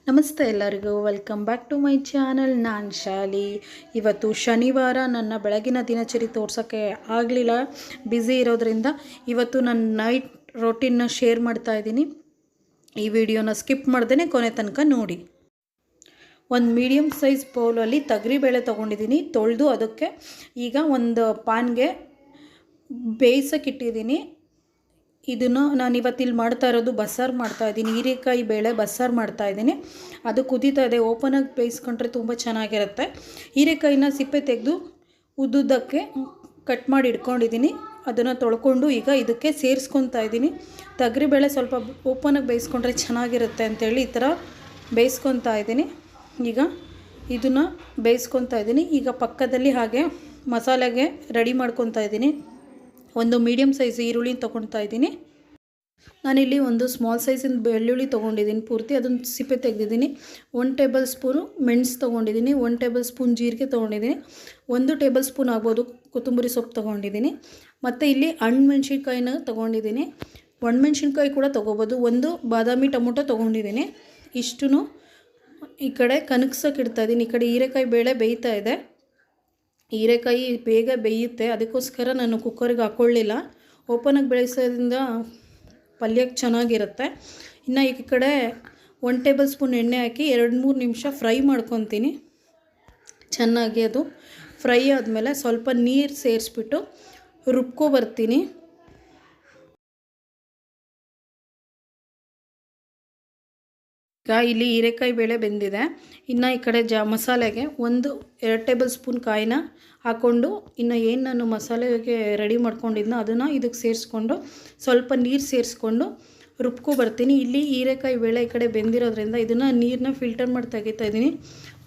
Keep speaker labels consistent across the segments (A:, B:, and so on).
A: ನಮಸ್ತೆ ಎಲ್ಲರಿಗೂ. Welcome back to my channel ನಾನು ಶಾಲಿ. ಇವತ್ತು ಶನಿವಾರ ನನ್ನ ಬೆಳಗಿನ ದಿನಚರಿ ತೋರ್ಸೋಕ್ಕೆ ಆಗಲಿಲ್ಲ. ಬ್ಯುಸಿ ಇರೋದ್ರಿಂದ ಇವತ್ತು ನನ್ನ ನೈಟ್ ರೊಟೀನ್ನ ಶೇರ್ ಮಾಡ್ತಾ ಇದ್ದೀನಿ. ಈ ವಿಡಿಯೋನ ಸ್ಕಿಪ್ ಮಾಡ್ದೇ ಕೊನೆ ತನಕ ನೋಡಿ. ಒಂದು ಮೀಡಿಯಮ್ ಸೈಜ್ ಬೌಲಲ್ಲಿ ತೊಗರಿಬೇಳೆ ತೊಗೊಂಡಿದ್ದೀನಿ. ತೊಳೆದು ಅದಕ್ಕೆ ಈಗ ಒಂದು ಪಾನ್ಗೆ ಬೇಯಿಸೋಕೆ ಇಟ್ಟಿದ್ದೀನಿ. ಇದನ್ನು ನಾನು ಇವತ್ತಿಲ್ಲಿ ಮಾಡ್ತಾ ಇರೋದು ಬಸ್ಸಾರು ಮಾಡ್ತಾ ಇದ್ದೀನಿ. ಹೀರೆಕಾಯಿ ಬೇಳೆ ಬಸ್ಸಾರು ಮಾಡ್ತಾ ಇದ್ದೀನಿ. ಅದು ಕುದೀತಾ ಇದೆ. ಓಪನಾಗಿ ಬೇಯಿಸ್ಕೊಂಡ್ರೆ ತುಂಬ ಚೆನ್ನಾಗಿರುತ್ತೆ. ಹೀರೆಕಾಯಿನ ಸಿಪ್ಪೆ ತೆಗೆದು ಉದ್ದುದ್ದಕ್ಕೆ ಕಟ್ ಮಾಡಿ ಇಟ್ಕೊಂಡಿದ್ದೀನಿ. ಅದನ್ನು ತೊಳ್ಕೊಂಡು ಈಗ ಇದಕ್ಕೆ ಸೇರಿಸ್ಕೊತಾ ಇದ್ದೀನಿ. ತೊಗರಿಬೇಳೆ ಸ್ವಲ್ಪ ಓಪನಾಗಿ ಬೇಯಿಸ್ಕೊಂಡ್ರೆ ಚೆನ್ನಾಗಿರುತ್ತೆ ಅಂತೇಳಿ ಈ ಥರ ಬೇಯಿಸ್ಕೊತಾ ಇದ್ದೀನಿ. ಈಗ ಇದನ್ನು ಬೇಯಿಸ್ಕೊತಾ ಇದ್ದೀನಿ. ಈಗ ಪಕ್ಕದಲ್ಲಿ ಹಾಗೆ ಮಸಾಲೆಗೆ ರೆಡಿ ಮಾಡ್ಕೊತಾ ಇದ್ದೀನಿ. ಒಂದು ಮೀಡಿಯಮ್ ಸೈಜ್ ಈರುಳ್ಳಿ ತೊಗೊಳ್ತಾ ಇದ್ದೀನಿ. ನಾನಿಲ್ಲಿ ಒಂದು ಸ್ಮಾಲ್ ಸೈಜಿನ ಬೆಳ್ಳುಳ್ಳಿ ತೊಗೊಂಡಿದ್ದೀನಿ ಪೂರ್ತಿ. ಅದನ್ನು ಸಿಪ್ಪೆ ತೆಗೆದಿದ್ದೀನಿ. ಒನ್ ಟೇಬಲ್ ಸ್ಪೂನು ಮೆಣಸು ತೊಗೊಂಡಿದ್ದೀನಿ. ಒನ್ ಟೇಬಲ್ ಸ್ಪೂನ್ ಜೀರಿಗೆ ತೊಗೊಂಡಿದ್ದೀನಿ. ಒಂದು ಟೇಬಲ್ ಸ್ಪೂನ್ ಆಗ್ಬೋದು ಕೊತ್ತಂಬರಿ ಸೊಪ್ಪು ತೊಗೊಂಡಿದ್ದೀನಿ. ಮತ್ತು ಇಲ್ಲಿ ಹಣ್ಣು ತೊಗೊಂಡಿದ್ದೀನಿ. ಒಣಮೆಣ್ಸಿನ್ಕಾಯಿ ಕೂಡ ತೊಗೋಬೋದು. ಒಂದು ಬಾದಾಮಿ ಟೊಮೊಟೊ ತೊಗೊಂಡಿದ್ದೀನಿ. ಇಷ್ಟು ಈ ಕಡೆ ಕನಗ್ಸೋಕೆ ಇಡ್ತಾಯಿದ್ದೀನಿ ಈ ಕಡೆ ಹೀರೆಕಾಯಿ ಬೇಳೆ ಬೇಯ್ತಾ ಇದೆ. ಹೀರೆಕಾಯಿ ಬೇಗ ಬೇಯುತ್ತೆ, ಅದಕ್ಕೋಸ್ಕರ ನಾನು ಕುಕ್ಕರ್ಗೆ ಹಾಕ್ಕೊಳ್ಳಿಲ್ಲ ಓಪನಾಗಿ ಬೆಳೆಸೋದ್ರಿಂದ ಪಲ್ಯಕ್ಕೆ ಚೆನ್ನಾಗಿರುತ್ತೆ. ಇನ್ನು ಈ ಕಡೆ ಒನ್ ಟೇಬಲ್ ಸ್ಪೂನ್ ಎಣ್ಣೆ ಹಾಕಿ ಎರಡು ಮೂರು ನಿಮಿಷ ಫ್ರೈ ಮಾಡ್ಕೊತೀನಿ. ಚೆನ್ನಾಗಿ ಅದು ಫ್ರೈ ಆದಮೇಲೆ ಸ್ವಲ್ಪ ನೀರು ಸೇರಿಸ್ಬಿಟ್ಟು ರುಬ್ಕೊ ಬರ್ತೀನಿ. ಈಗ ಇಲ್ಲಿ ಹೀರೆಕಾಯಿ ಬೇಳೆ ಬೆಂದಿದೆ. ಇನ್ನು ಈ ಕಡೆ ಜಾ ಮಸಾಲೆಗೆ ಒಂದು ಎರಡು ಟೇಬಲ್ ಸ್ಪೂನ್ ಕಾಯಿನ ಹಾಕ್ಕೊಂಡು ಇನ್ನು ಏನು ನಾನು ಮಸಾಲೆಗೆ ರೆಡಿ ಮಾಡ್ಕೊಂಡಿದ್ನೋ ಅದನ್ನು ಇದಕ್ಕೆ ಸೇರಿಸ್ಕೊಂಡು ಸ್ವಲ್ಪ ನೀರು ಸೇರಿಸ್ಕೊಂಡು ರುಬ್ಕೊ ಬರ್ತೀನಿ. ಇಲ್ಲಿ ಹೀರೆಕಾಯಿ ಬೇಳೆ ಈ ಕಡೆ ಬೆಂದಿರೋದ್ರಿಂದ ಇದನ್ನು ನೀರನ್ನ ಫಿಲ್ಟರ್ ಮಾಡಿ ತೆಗಿತಾ ಇದ್ದೀನಿ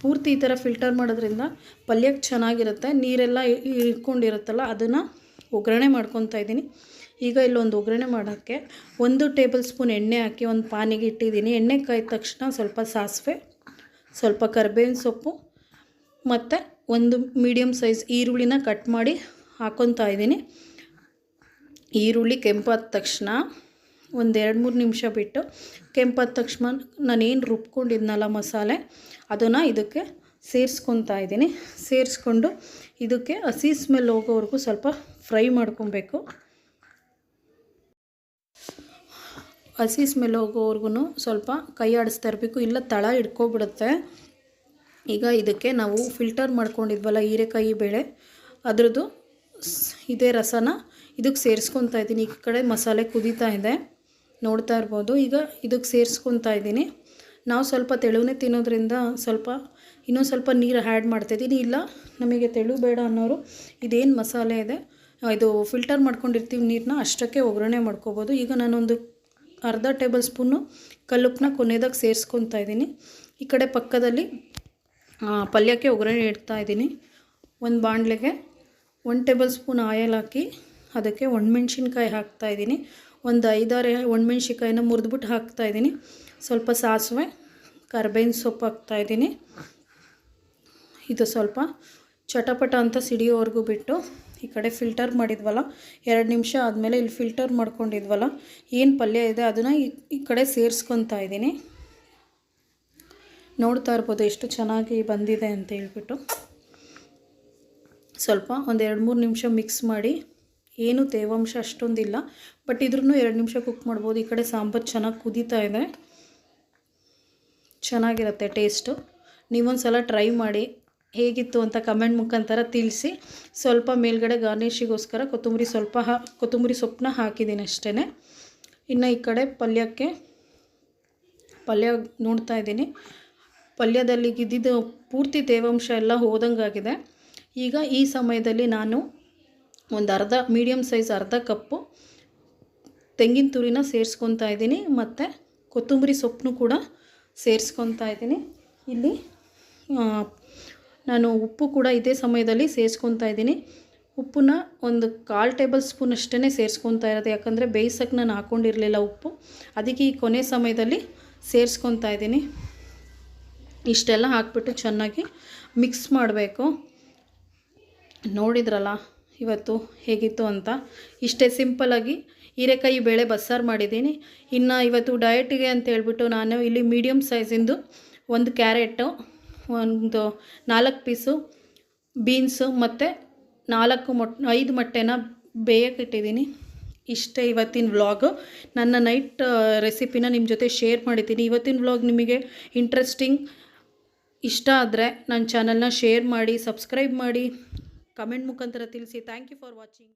A: ಪೂರ್ತಿ ಈ ಥರ ಫಿಲ್ಟರ್ ಮಾಡೋದ್ರಿಂದ ಪಲ್ಯಕ್ಕೆ ಚೆನ್ನಾಗಿರುತ್ತೆ. ನೀರೆಲ್ಲ ಇಟ್ಕೊಂಡಿರುತ್ತಲ್ಲ ಅದನ್ನು ಒಗ್ಗರಣೆ ಮಾಡ್ಕೊತಾ ಇದ್ದೀನಿ ಈಗ ಇಲ್ಲೊಂದು ಒಗ್ಗರಣೆ ಮಾಡೋಕ್ಕೆ ಒಂದು ಟೇಬಲ್ ಸ್ಪೂನ್ ಎಣ್ಣೆ ಹಾಕಿ ಒಂದು ಪಾನಿಗೆ ಇಟ್ಟಿದ್ದೀನಿ. ಎಣ್ಣೆ ಕಾಯಿದ ತಕ್ಷಣ ಸ್ವಲ್ಪ ಸಾಸಿವೆ, ಸ್ವಲ್ಪ ಕರ್ಬೇವಿನ ಸೊಪ್ಪು ಮತ್ತು ಒಂದು ಮೀಡಿಯಮ್ ಸೈಜ್ ಈರುಳ್ಳಿನ ಕಟ್ ಮಾಡಿ ಹಾಕ್ಕೊತಾ ಇದ್ದೀನಿ. ಈರುಳ್ಳಿ ಕೆಂಪಾದ ತಕ್ಷಣ ಒಂದು ಎರಡು ಮೂರು ನಿಮಿಷ ಬಿಟ್ಟು ಕೆಂಪಾದ ತಕ್ಷಣ ನಾನೇನು ರುಬ್ಕೊಂಡಿದ್ನಲ್ಲ ಮಸಾಲೆ, ಅದನ್ನು ಇದಕ್ಕೆ ಸೇರಿಸ್ಕೊತಾ ಇದ್ದೀನಿ. ಸೇರಿಸ್ಕೊಂಡು ಇದಕ್ಕೆ ಹಸಿ ಸ್ಮೆಲ್ ಹೋಗೋವರೆಗೂ ಸ್ವಲ್ಪ ಫ್ರೈ ಮಾಡ್ಕೊಬೇಕು. ಹಸಿ ಸ್ಮೆಲ್ ಹೋಗೋವರೆಗೂ ಸ್ವಲ್ಪ ಕೈ ಆಡಿಸ್ತಾ ಇರಬೇಕು. ಇಲ್ಲ ತಳ ಹಿಡ್ಕೊಬಿಡುತ್ತೆ. ಈಗ ಇದಕ್ಕೆ ನಾವು ಫಿಲ್ಟರ್ ಮಾಡ್ಕೊಂಡಿದ್ವಲ್ಲ ಹೀರೆಕಾಯಿ ಬೇಳೆ. ಅದರದ್ದು ಇದೇ ರಸನ ಇದಕ್ಕೆ ಸೇರಿಸ್ಕೊತಾ ಇದ್ದೀನಿ. ಈ ಕಡೆ ಮಸಾಲೆ ಕುದೀತಾ ಇದೆ. ನೋಡ್ತಾ ಇರ್ಬೋದು. ಈಗ ಇದಕ್ಕೆ ಸೇರಿಸ್ಕೊತಾ ಇದ್ದೀನಿ. ನಾವು ಸ್ವಲ್ಪ ತೆಳುವೇ ತಿನ್ನೋದ್ರಿಂದ ಸ್ವಲ್ಪ ಇನ್ನೊಂದು ಸ್ವಲ್ಪ ನೀರು ಆ್ಯಡ್ ಮಾಡ್ತಾಯಿದ್ದೀನಿ ಇಲ್ಲ, ನಮಗೆ ತೆಳು ಬೇಡ ಅನ್ನೋರು ಇದೇನು ಮಸಾಲೆ ಇದೆ, ಇದು ಫಿಲ್ಟರ್ ಮಾಡ್ಕೊಂಡಿರ್ತೀವಿ ನೀರನ್ನ ಅಷ್ಟಕ್ಕೆ ಒಗ್ಗರಣೆ ಮಾಡ್ಕೋಬೋದು. ಈಗ ನಾನೊಂದು ಅರ್ಧ ಟೇಬಲ್ ಸ್ಪೂನು ಕಲ್ಲುಪ್ಪನ್ನ ಕೊನೆಯದಾಗ ಸೇರಿಸ್ಕೊತಾ ಇದ್ದೀನಿ. ಈ ಕಡೆ ಪಕ್ಕದಲ್ಲಿ ಪಲ್ಯಕ್ಕೆ ಒಗ್ಗರಣೆ ಇಡ್ತಾ ಇದ್ದೀನಿ. ಒಂದು ಬಾಣಲೆಗೆ ಒಂದು ಟೇಬಲ್ ಸ್ಪೂನ್ ಆಯಲ್ ಹಾಕಿ ಅದಕ್ಕೆ ಒಣಮೆಣ್ಸಿನ್ಕಾಯಿ ಹಾಕ್ತಾಯಿದ್ದೀನಿ ಒಂದು ಐದಾರು ಒಣಮೆಣ್ಸಿನ್ಕಾಯಿನ ಮುರಿದ್ಬಿಟ್ಟು ಹಾಕ್ತಾಯಿದ್ದೀನಿ ಸ್ವಲ್ಪ ಸಾಸಿವೆ, ಕರ್ಬೇವಿನ ಸೊಪ್ಪು ಹಾಕ್ತಾ ಇದ್ದೀನಿ. ಇದು ಸ್ವಲ್ಪ ಚಟಪಟ ಅಂತ ಸಿಡಿಯೋವರೆಗೂ ಬಿಟ್ಟು ಈ ಕಡೆ ಫಿಲ್ಟರ್ ಮಾಡಿದ್ವಲ್ಲ, ಎರಡು ನಿಮಿಷ ಆದಮೇಲೆ ಇಲ್ಲಿ ಫಿಲ್ಟರ್ ಮಾಡ್ಕೊಂಡಿದ್ವಲ್ಲ, ಏನು ಪಲ್ಯ ಇದೆ ಅದನ್ನು ಈ ಕಡೆ ಸೇರಿಸ್ಕೊತಾ ಇದ್ದೀನಿ. ನೋಡ್ತಾ ಇರ್ಬೋದು ಎಷ್ಟು ಚೆನ್ನಾಗಿ ಬಂದಿದೆ ಅಂತ ಹೇಳ್ಬಿಟ್ಟು. ಸ್ವಲ್ಪ ಒಂದು ಎರಡು ಮೂರು ನಿಮಿಷ ಮಿಕ್ಸ್ ಮಾಡಿ, ಏನು ತೇವಾಂಶ ಅಷ್ಟೊಂದಿಲ್ಲ ಬಟ್ ಇದ್ರೂ ಎರಡು ನಿಮಿಷ ಕುಕ್ ಮಾಡ್ಬೋದು. ಈ ಕಡೆ ಸಾಂಬಾರು ಚೆನ್ನಾಗಿ ಕುದೀತಾ ಇದೆ. ಚೆನ್ನಾಗಿರುತ್ತೆ ಟೇಸ್ಟು ನೀವೊಂದು ಸಲ ಟ್ರೈ ಮಾಡಿ ಹೇಗಿತ್ತು ಅಂತ ಕಮೆಂಟ್ ಮುಖಾಂತರ ತಿಳಿಸಿ. ಸ್ವಲ್ಪ ಮೇಲ್ಗಡೆ ಗಾರ್ನಿಷಿಗೋಸ್ಕರ ಕೊತ್ತಂಬರಿ ಸ್ವಲ್ಪ ಹಾ, ಕೊತ್ತಂಬರಿ ಸೊಪ್ಪನ್ನ ಹಾಕಿದ್ದೀನಿ ಅಷ್ಟೇ ಇನ್ನು ಈ ಕಡೆ ಪಲ್ಯಕ್ಕೆ, ಪಲ್ಯ ನೋಡ್ತಾ ಇದ್ದೀನಿ. ಪಲ್ಯದಲ್ಲಿ ಇದ್ದಿದ್ದು ಪೂರ್ತಿ ತೇವಾಂಶ ಎಲ್ಲ ಹೋದಂಗಾಗಿದೆ. ಈಗ ಈ ಸಮಯದಲ್ಲಿ ನಾನು ಒಂದು ಅರ್ಧ ಮೀಡಿಯಮ್ ಸೈಜ್ ಅರ್ಧ ಕಪ್ಪು ತೆಂಗಿನ ತುರಿನ ಸೇರಿಸ್ಕೊತಾ ಇದ್ದೀನಿ. ಮತ್ತು ಕೊತ್ತಂಬರಿ ಸೊಪ್ಪನ್ನು ಕೂಡ ಸೇರಿಸ್ಕೊತಾ ಇದ್ದೀನಿ. ಇಲ್ಲಿ ನಾನು ಉಪ್ಪು ಕೂಡ ಇದೇ ಸಮಯದಲ್ಲಿ ಸೇರಿಸ್ಕೊತಾ ಇದ್ದೀನಿ. ಉಪ್ಪನ್ನ ಒಂದು ಕಾಲು ಟೇಬಲ್ ಸ್ಪೂನ್ ಅಷ್ಟೇ ಸೇರಿಸ್ಕೊತಾ ಇರೋದು. ಯಾಕಂದರೆ ಬೇಯಿಸೋಕ್ಕೆ ನಾನು ಹಾಕ್ಕೊಂಡಿರಲಿಲ್ಲ ಉಪ್ಪು. ಅದಕ್ಕೆ ಈ ಕೊನೆ ಸಮಯದಲ್ಲಿ ಸೇರಿಸ್ಕೊತಾ ಇದ್ದೀನಿ. ಇಷ್ಟೆಲ್ಲ ಹಾಕ್ಬಿಟ್ಟು ಚೆನ್ನಾಗಿ ಮಿಕ್ಸ್ ಮಾಡಬೇಕು. ನೋಡಿದ್ರಲ್ಲ ಇವತ್ತು ಹೇಗಿತ್ತು ಅಂತ. ಇಷ್ಟೇ ಸಿಂಪಲಾಗಿ ಹೀರೆಕಾಯಿ ಬೇಳೆ ಬಸ್ಸಾರು ಮಾಡಿದ್ದೀನಿ. ಇನ್ನು ಇವತ್ತು ಡಯಟಿಗೆ ಅಂತ ಹೇಳ್ಬಿಟ್ಟು ನಾನು ಇಲ್ಲಿ ಮೀಡಿಯಮ್ ಸೈಜಿಂದು ಒಂದು ಕ್ಯಾರೆಟು ಒಂದು ನಾಲ್ಕು ಪೀಸು ಬೀನ್ಸು ಮತ್ತು ನಾಲ್ಕು ಮೊಟ್ ಐದು ಮೊಟ್ಟೆನ ಬೇಯಕ್ಕಿಟ್ಟಿದ್ದೀನಿ ಇಷ್ಟೇ ಇವತ್ತಿನ ವ್ಲಾಗು ನನ್ನ ನೈಟ್ ರೆಸಿಪಿನ ನಿಮ್ಮ ಜೊತೆ ಶೇರ್ ಮಾಡಿದ್ದೀನಿ. ಇವತ್ತಿನ ವ್ಲಾಗ್ ನಿಮಗೆ ಇಂಟ್ರೆಸ್ಟಿಂಗ್ ಇಷ್ಟ ಆದರೆ ನನ್ನ ಚಾನಲ್ನ ಶೇರ್ ಮಾಡಿ ಸಬ್ಸ್ಕ್ರೈಬ್ ಮಾಡಿ ಕಮೆಂಟ್ ಮುಖಾಂತರ ತಿಳಿಸಿ. Thank you for watching